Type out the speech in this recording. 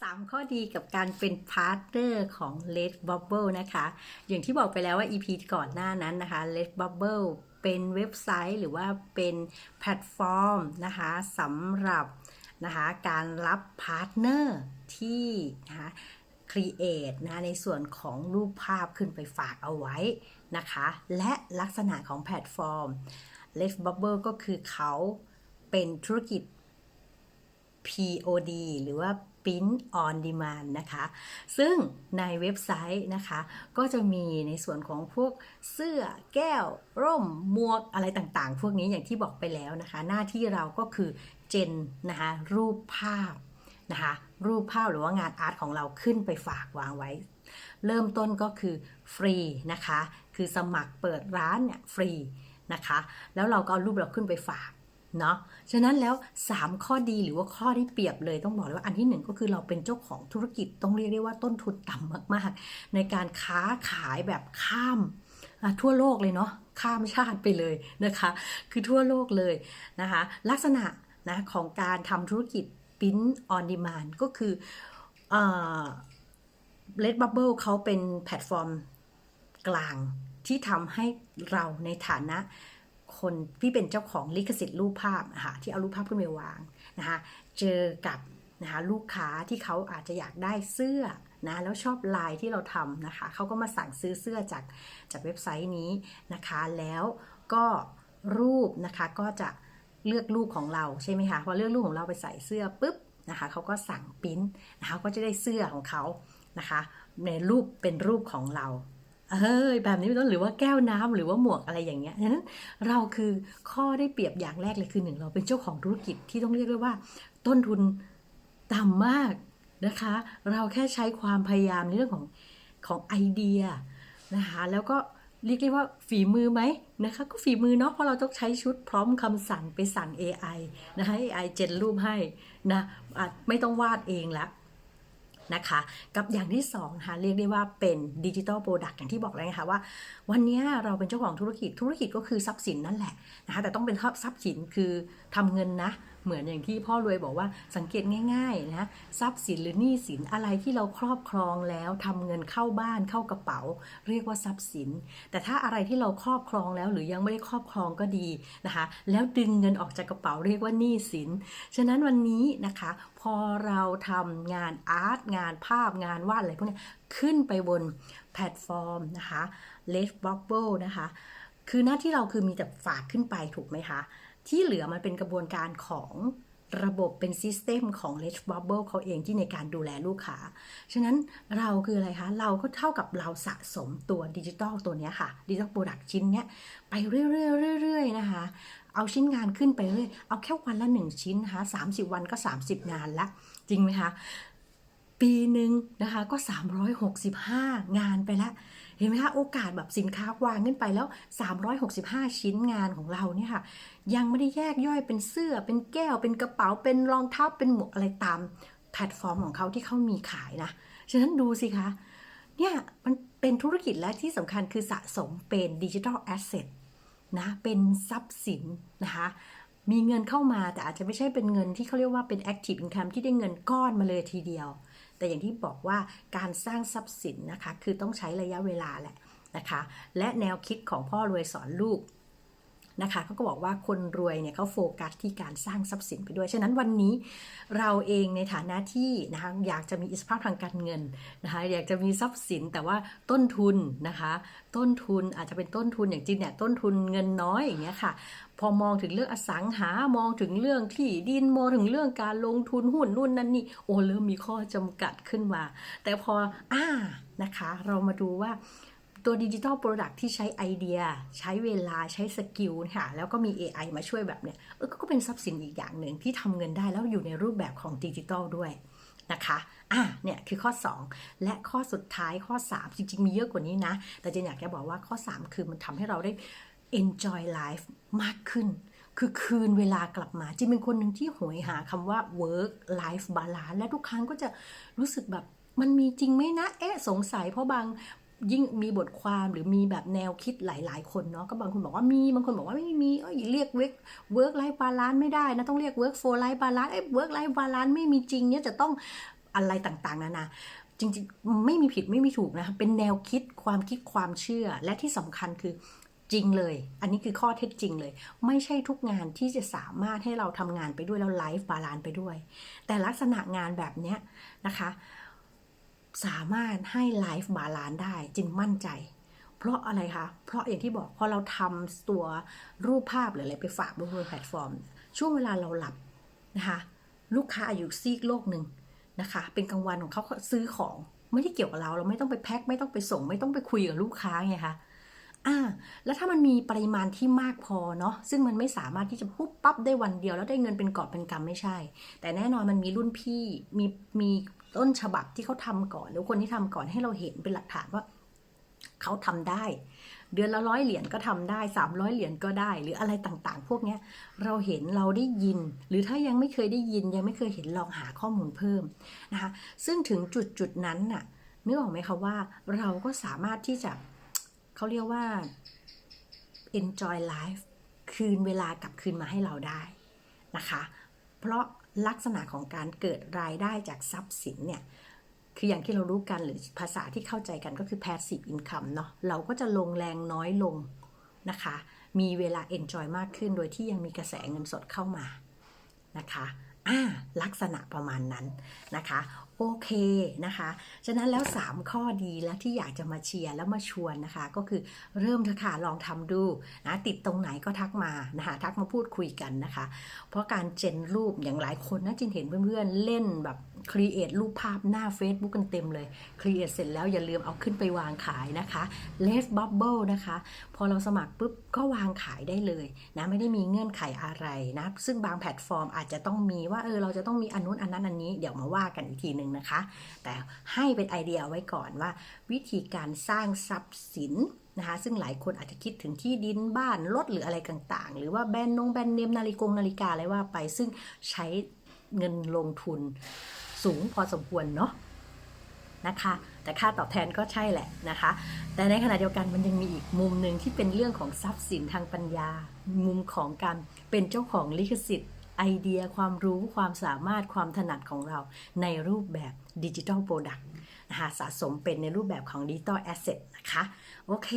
3 ข้อดีกับการเป็นพาร์ทเนอร์ของ Red Bubble นะคะ อย่างที่บอกไปแล้วว่า EP ก่อนหน้านั้นนะคะ Red Bubble เป็นเว็บไซต์หรือว่าเป็นแพลตฟอร์มนะคะสำหรับนะคะการรับพาร์ทเนอร์ที่นะคะ create นะในส่วนของรูปภาพขึ้นไปฝากเอาไว้นะคะ และลักษณะของแพลตฟอร์ม Red Bubble ก็คือเขาเป็นธุรกิจ POD หรือว่า Print on Demand นะคะ ซึ่งในเว็บไซต์นะคะ ก็จะมีในส่วนของพวกเสื้อแก้ว ร่มหมวกอะไรต่างๆ พวกนี้อย่างที่บอกไปแล้วนะคะ หน้าที่เราก็คือเจนนะคะรูปภาพนะคะรูปภาพหรือว่างานอาร์ตของเราขึ้นไปฝากวางไว้ เริ่มต้นก็คือฟรีนะคะ คือสมัครเปิดร้านเนี่ยฟรีนะคะ แล้วเราก็เอารูปเราขึ้นไปฝาก เนาะฉะนั้นแล้ว 3 ข้อดีหรือว่าข้อที่เปรียบเลยต้องบอกเลยว่าอันที่ 1 ก็คือเราเป็นเจ้าของธุรกิจต้องเรียกได้ว่าต้นทุนต่ำมากๆ ในการค้าขายแบบข้ามทั่วโลกเลยเนาะข้ามชาติไปเลยนะคะ คือทั่วโลกเลยนะคะ ลักษณะนะของการทำธุรกิจ Print on Demand ก็คือเอ่อ Red Bubble เขาเป็นแพลตฟอร์มกลางที่ทำให้เราในฐานะ คนที่เป็นเจ้าของลิขสิทธิ์รูปภาพนะคะที่เอารูปภาพขึ้นไปวางนะคะเจอกับนะคะลูกค้าที่เขาอาจจะอยากได้เสื้อนะแล้วชอบลายที่เราทำนะคะเขาก็มาสั่งซื้อเสื้อจากจากเว็บไซต์นี้นะคะแล้วก็รูปนะคะก็จะเลือกรูปของเราใช่ไหมคะพอเลือกรูปของเราไปใส่เสื้อปุ๊บนะคะเขาก็สั่งปิ้นนะคะก็จะได้เสื้อของเขานะคะในรูปเป็นรูปของเรา เอ้ยแบบนี้เป็นต้นหรือว่าแก้วน้ำหรือว่าหมวกอะไรอย่างเงี้ยฉะนั้นเราคือข้อได้เปรียบอย่างแรกเลยคือหนึ่งเราเป็นเจ้าของธุรกิจที่ต้องเรียกได้ว่า ต้นทุนต่ำมากนะคะ เราแค่ใช้ความพยายามในเรื่องของของไอเดียนะคะแล้วก็เรียกได้ว่าฝีมือไหมนะคะก็ฝีมือเนาะเพราะเราต้องใช้ชุดพร้อมคำสั่งไปสั่ง AI นะคะ AI เจนรูปให้นะไม่ต้องวาดเองละ นะคะ กับอย่างที่2นะคะเรียกได้ว่าเป็นดิจิทัลโปรดักต์อย่างที่บอกแล้วนะคะว่า วันนี้เราเป็นเจ้าของธุรกิจธุรกิจก็คือทรัพย์สินนั่นแหละนะคะแต่ต้องเป็นทรัพย์สินคือทำเงินนะเหมือนอย่างที่พ่อรวยบอกว่าสังเกตง่ายๆนะทรัพย์สินหรือหนี้สินอะไรที่เราครอบครองแล้วทำเงินเข้าบ้านเข้ากระเป๋า เรียกว่าทรัพย์สิน แต่ถ้าอะไรที่เราครอบครองแล้วหรือยังไม่ได้ครอบครองก็ดีนะคะ แล้วดึงเงินออกจากกระเป๋าเรียกว่าหนี้สิน ฉะนั้นวันนี้นะคะ พอเราทำงานอาร์ตงานภาพงานวาดอะไรพวกนี้ขึ้นไปบนแพลตฟอร์มนะคะ l e d Bubble นะคะ คือหน้าที่เราคือมีแต่ฝากขึ้นไปถูกไหมคะ ที่เหลือมันเป็นกระบวนการของระบบเป็นซิสเต็มของ l e d Bubble เขาเองที่ในการดูแลลูกค้า ฉะนั้นเราคืออะไรคะ เราก็เท่ากับเราสะสมตัวดิจิตอลตัวนี้ค่ะดิจิตอลโปรดักชิ้นเนี้ยไปเรื่อยๆๆๆนะคะ เอาชิ้นงานขึ้นไปเรื่อย เอาแค่วันละหนึ่งชิ้นนะคะ30 วันก็ 30 งานละ จริงไหมคะ ปีหนึ่งนะคะก็ 365 งานไปแล้ว เห็นไหมคะโอกาสแบบสินค้าวางขึ้นไปแล้ว 365 ชิ้นงานของเราเนี่ยค่ะยังไม่ได้แยกย่อยเป็นเสื้อ เป็นแก้ว เป็นกระเป๋าเป็นรองเท้าเป็นหมวกอะไรตามแพลตฟอร์มของเขาที่เขามีขายนะฉะนั้นดูสิคะเนี่ยมันเป็นธุรกิจและที่สำคัญคือสะสมเป็นดิจิทัลแอสเซทนะเป็นทรัพย์สินนะคะมีเงินเข้ามาแต่อาจจะไม่ใช่เป็นเงินที่เขาเรียกว่าเป็น active income ที่ได้เงินก้อนมาเลยทีเดียว แต่อย่างที่บอกว่าการสร้างทรัพย์สินนะคะ คือต้องใช้ระยะเวลาแหละนะคะ และแนวคิดของพ่อรวยสอนลูก นะคะเขาก็บอกว่าคนรวยเนี่ยเขาโฟกัสที่การสร้างทรัพย์สินไปด้วย ฉะนั้นวันนี้เราเองในฐานะที่นะคะอยากจะมีอิสรภาพทางการเงินนะคะอยากจะมีทรัพย์สินแต่ว่าต้นทุนนะคะ ต้นทุนอาจจะเป็นต้นทุนอย่างจริงเนี่ยต้นทุนเงินน้อยอย่างเงี้ยค่ะพอมองถึงเรื่องอสังหามองถึงเรื่องที่ดินมองถึงเรื่องการลงทุนหุ้นนู่นนั่นนี่โอ้เริ่มมีข้อจำกัดขึ้นมา แต่พออ่านะคะ เรามาดูว่า ตัวดิจิทัลโปรดักที่ใช้ไอเดีย ใช้เวลาใช้สกิลค่ะแล้วก็มี AI มาช่วยแบบเนี้ยเออก็เป็นทรัพย์สินอีกอย่างหนึ่งที่ทำเงินได้แล้วอยู่ในรูปแบบของดิจิทัลด้วยนะคะอะเนี่ยคือข้อ 2 และข้อสุดท้ายข้อ 3 จริง ๆ มีเยอะกว่านี้นะ แต่เจนอยากจะบอกว่าข้อ 3 คือมันทำให้เราได้ enjoy life มากขึ้น คือคืนเวลากลับมาจิงเป็นคนหนึ่งที่โหยหาคำว่า work life balance และทุกครั้งก็จะรู้สึกแบบมันมีจริงไหมนะ เอ๊ะ สงสัยเพราะบาง ยิ่งมีบทความหรือมีแบบแนวคิดหลาย ๆ คนเนาะก็บางคนบอกว่ามีบางคนบอกว่าไม่มีเอ้ยเรียก work work life balance ไม่ได้นะต้องเรียก work for life balance เอ้ย work life balance ไม่มีจริงเนี่ยจะต้องอะไรต่างๆนานาจริงๆ ไม่มีผิดไม่มีถูกนะคะเป็นแนวคิดความคิดความเชื่อและที่สำคัญคือจริงเลย อันนี้คือข้อเท็จจริงเลย ไม่ใช่ทุกงานที่จะสามารถให้เราทำงานไปด้วยแล้วไลฟ์บาลานไปด้วย แต่ลักษณะงานแบบเนี้ยนะคะ สามารถให้ไลฟ์บาลานได้จึงมั่นใจ เพราะอะไรคะ เพราะอย่างที่บอกพอเราทำตัวรูปภาพหรืออะไรไปฝากบนบนแพลตฟอร์ม ช่วงเวลาเราหลับนะคะ ลูกค้าอยู่ซีกโลกหนึ่งนะคะ เป็นกลางวันของเขาซื้อของไม่ได้เกี่ยวกับเราเราไม่ต้องไปแพ็คไม่ต้องไปส่ง ไม่ต้องไปคุยกับลูกค้าไงคะอ่าแล้วถ้ามันมีปริมาณที่มากพอเนาะซึ่งมันไม่สามารถที่จะปุ๊บปั๊บได้วันเดียวแล้วได้เงินเป็นกอบเป็นกำไม่ใช่ แต่แน่นอนมันมีรุ่นพี่มีมี ต้นฉบับที่เขาทำก่อน หรือคนที่ทำก่อนให้เราเห็นเป็นหลักฐานว่าเขาทำได้ เดือนละร้อยเหรียญก็ทำได้สามร้อยเหรียญก็ได้ หรืออะไรต่างๆ พวกเนี้ยเราเห็นเราได้ยิน หรือถ้ายังไม่เคยได้ยินยังไม่เคยเห็นลองหาข้อมูลเพิ่มนะคะซึ่งถึงจุดจุดๆนั้นน่ะนึกออกไหมคะว่าเราก็สามารถที่จะเขาเรียกว่า enjoy life คืนเวลากลับคืนมาให้เราได้นะคะ เพราะลักษณะของการเกิดรายได้จากทรัพย์สินเนี่ยคืออย่างที่เรารู้กันหรือภาษาที่เข้าใจกันก็คือ passive income เนาะเราก็จะลงแรงน้อยลงนะคะ มีเวลา enjoy มากขึ้นโดยที่ยังมีกระแสเงินสดเข้ามานะคะอ่าลักษณะประมาณนั้นนะคะ โอเคนะคะ ฉะนั้นแล้ว 3 ข้อดีแล้วที่อยากจะมาเชียร์แล้วมาชวนนะคะ ก็คือเริ่มเถอะค่ะลองทำดูนะติดตรงไหนก็ทักมานะคะทักมาพูดคุยกันนะคะ เพราะการเจนรูปอย่างหลายคนนะจินเห็นเพื่อนๆเล่นแบบ ครีเอทรูปภาพหน้า Facebook กันเต็มเลยครีเอทเสร็จแล้วอย่าลืมเอาขึ้นไปวางขายนะคะ l e s Bubble นะคะ พอเราสมัครปุ๊บก็วางขายได้เลยนะไม่ได้มีเงื่อนไขอะไรนะ ซึ่งบางแพลตฟอร์มอาจจะต้องมีว่าเออเราจะต้องมีอันนู้นอันนั้นอันนี้เดี๋ยวมาว่ากันอีกทีหนึ่งนะคะ แต่ให้เป็นไอเดียไว้ก่อนว่า วิธีการสร้างทรัพย์สินนะคะซึ่งหลายคนอาจจะคิดถึงที่ดินบ้านรถหรืออะไรต่างๆ หรือว่าแบรนด์นงแบรนด์เนมนาฬิกงนาฬิกาอะไรว่าไปซึ่งใช้เงินลงทุน สูงพอสมควรเนาะนะคะ แต่ค่าตอบแทนก็ใช่แหละนะคะ แต่ในขณะเดียวกันมันยังมีอีกมุมหนึ่งที่เป็นเรื่องของทรัพย์สินทางปัญญา มุมของการเป็นเจ้าของลิขสิทธิ์ไอเดียความรู้ความสามารถความถนัดของเราในรูปแบบดิจิทัลโปรดักต์นะคะสะสมเป็นในรูปแบบของดิจิทัลแอสเซทนะคะ โอเค